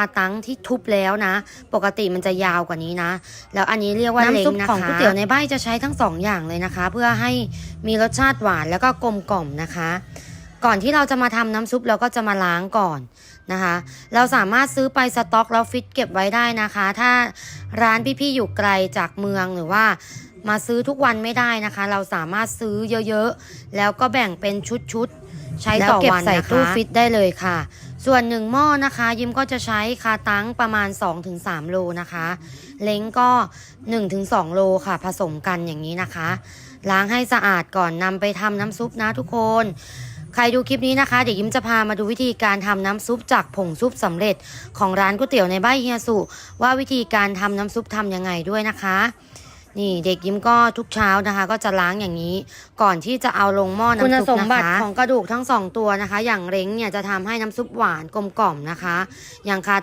าตังที่ทุบแล้วนะ ปกติมันจะยาวกว่านี้นะ แล้วอันนี้เรียกว่าน้ำเล้งซุปนะคะของก๋วยเตี๋ยวในใบจะใช้ทั้งสองอย่างเลยนะคะ เพื่อให้มีรสชาติหวานแล้วก็กลมกล่อมนะคะ ก่อนที่เราจะมาทำน้ำซุปเราก็จะมาล้างก่อนนะคะ เราสามารถซื้อไปสต็อกแล้วฟิตเก็บไว้ได้นะคะ ถ้าร้านพี่ๆอยู่ไกลจากเมืองหรือว่ามาซื้อทุกวันไม่ได้นะคะ เราสามารถซื้อเยอะๆ แล้วก็แบ่งเป็นชุดๆ ใช้ต่อแล้วเก็บวันใส่นะคะตู้ฟิตได้เลยค่ะ ส่วนหนึ่งหม้อนะคะ ยิมก็จะใช้คาตังประมาณ 2-3 โลนะคะ เล้งก็ 1-2 โลค่ะ ผสมกันอย่างนี้นะคะ ล้างให้สะอาดก่อนนำไปทำน้ำซุปนะทุกคน ใครดูคลิปนี้นะคะ เดี๋ยวยิ้มจะพามาดูวิธีการทำน้ำซุปจากผงซุปสำเร็จของร้านก๋วยเตี๋ยวในบ้านเฮียสุว่าวิธีการทำน้ำซุปทำยังไงด้วยนะคะ นี่เด็กยิ้มก็ทุกเช้านะคะ ก็จะล้างอย่างนี้ ก่อนที่จะเอาลงหม้อน้ำซุปนะคะคุณสมบัติของกระดูกทั้งสองตัวนะคะ อย่างเล้งเนี่ยจะทำให้น้ำซุปหวานกลมกล่อมนะคะ อย่างคา